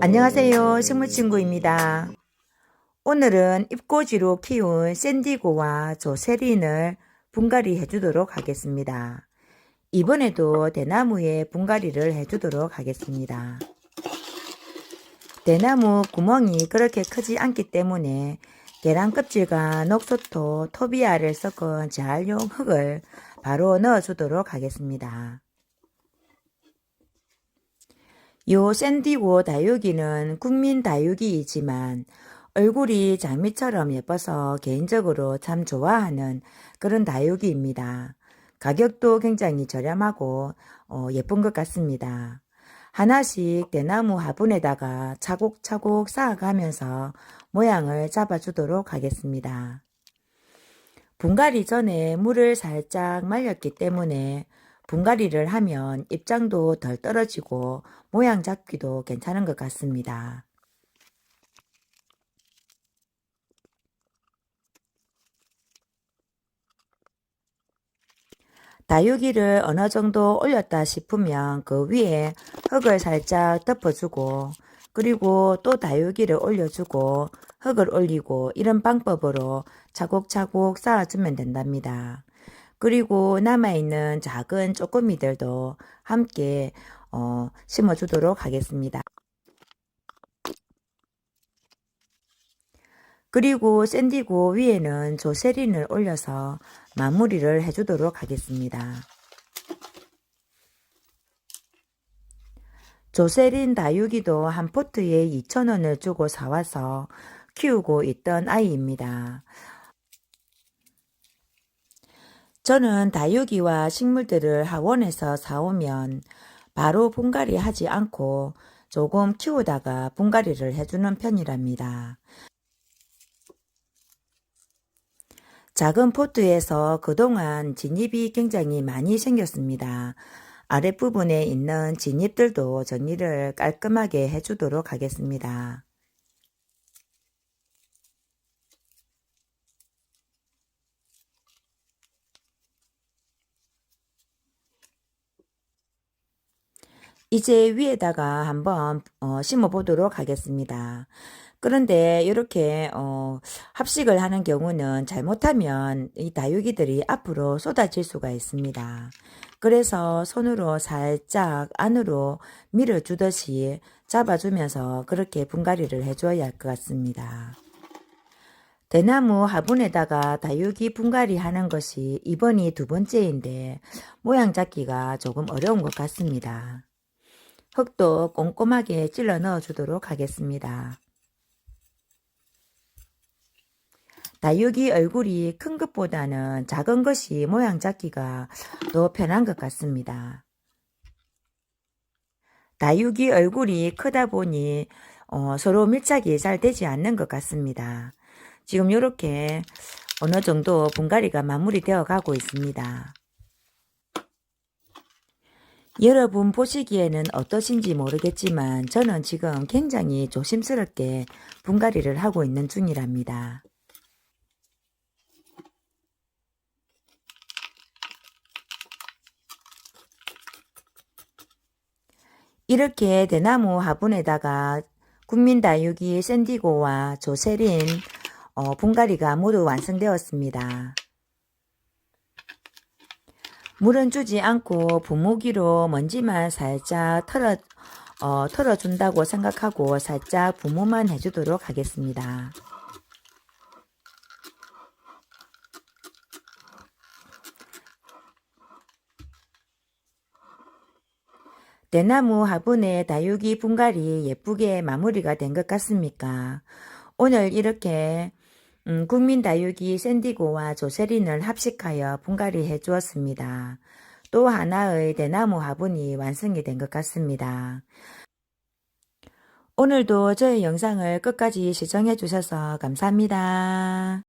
안녕하세요. 식물친구입니다. 오늘은 잎꽂이로 키운 샌디고와 조세린을 분갈이 해주도록 하겠습니다. 이번에도 대나무에 분갈이를 해주도록 하겠습니다. 대나무 구멍이 그렇게 크지 않기 때문에 계란 껍질과 녹소토, 토비아를 섞은 재활용 흙을 바로 넣어주도록 하겠습니다. 요 샌디고 다육이는 국민 다육이이지만 얼굴이 장미처럼 예뻐서 개인적으로 참 좋아하는 그런 다육이입니다. 가격도 굉장히 저렴하고 어, 예쁜 것 같습니다. 하나씩 대나무 화분에다가 차곡차곡 쌓아가면서 모양을 잡아주도록 하겠습니다. 분갈이 전에 물을 살짝 말렸기 때문에 분갈이를 하면 입장도 덜 떨어지고 모양 잡기도 괜찮은 것 같습니다. 다육이를 어느 정도 올렸다 싶으면 그 위에 흙을 살짝 덮어주고 그리고 또 다육이를 올려주고 흙을 올리고 이런 방법으로 차곡차곡 쌓아주면 된답니다. 그리고 남아있는 작은 쪼꼬미들도 함께 어, 심어주도록 하겠습니다. 그리고 샌디고 위에는 조세린을 올려서 마무리를 해주도록 하겠습니다. 조세린 다육이도 한 포트에 2,000원을 주고 사와서 키우고 있던 아이입니다. 저는 다육이와 식물들을 학원에서 사오면 바로 분갈이 하지 않고 조금 키우다가 분갈이를 해주는 편이랍니다. 작은 포트에서 그동안 진입이 굉장히 많이 생겼습니다. 아랫부분에 있는 진입들도 정리를 깔끔하게 해주도록 하겠습니다. 이제 위에다가 한번 어, 심어 보도록 하겠습니다. 그런데 이렇게 어, 합식을 하는 경우는 잘못하면 이 다육이들이 앞으로 쏟아질 수가 있습니다. 그래서 손으로 살짝 안으로 밀어주듯이 잡아주면서 그렇게 분갈이를 해줘야 할 것 같습니다. 대나무 화분에다가 다육이 분갈이 하는 것이 이번이 두 번째인데 모양 잡기가 조금 어려운 것 같습니다. 흙도 꼼꼼하게 찔러 넣어 주도록 하겠습니다. 다육이 얼굴이 큰 것보다는 작은 것이 모양 잡기가 더 편한 것 같습니다. 다육이 얼굴이 크다 보니 어, 서로 밀착이 잘 되지 않는 것 같습니다. 지금 이렇게 어느 정도 분갈이가 마무리되어 가고 있습니다. 여러분 보시기에는 어떠신지 모르겠지만 저는 지금 굉장히 조심스럽게 분갈이를 하고 있는 중이랍니다. 이렇게 대나무 화분에다가 국민다육이 샌디고와 조세린 어, 분갈이가 모두 완성되었습니다. 물은 주지 않고 부무기로 먼지만 살짝 털어, 어, 털어준다고 생각하고 살짝 부무만 해주도록 하겠습니다. 대나무 화분에 다육이 분갈이 예쁘게 마무리가 된 것 같습니까? 오늘 이렇게 음, 국민 다육이 샌디고와 조세린을 합식하여 분갈이 해 주었습니다. 또 하나의 대나무 화분이 완성이 된 것 같습니다. 오늘도 저의 영상을 끝까지 시청해 주셔서 감사합니다.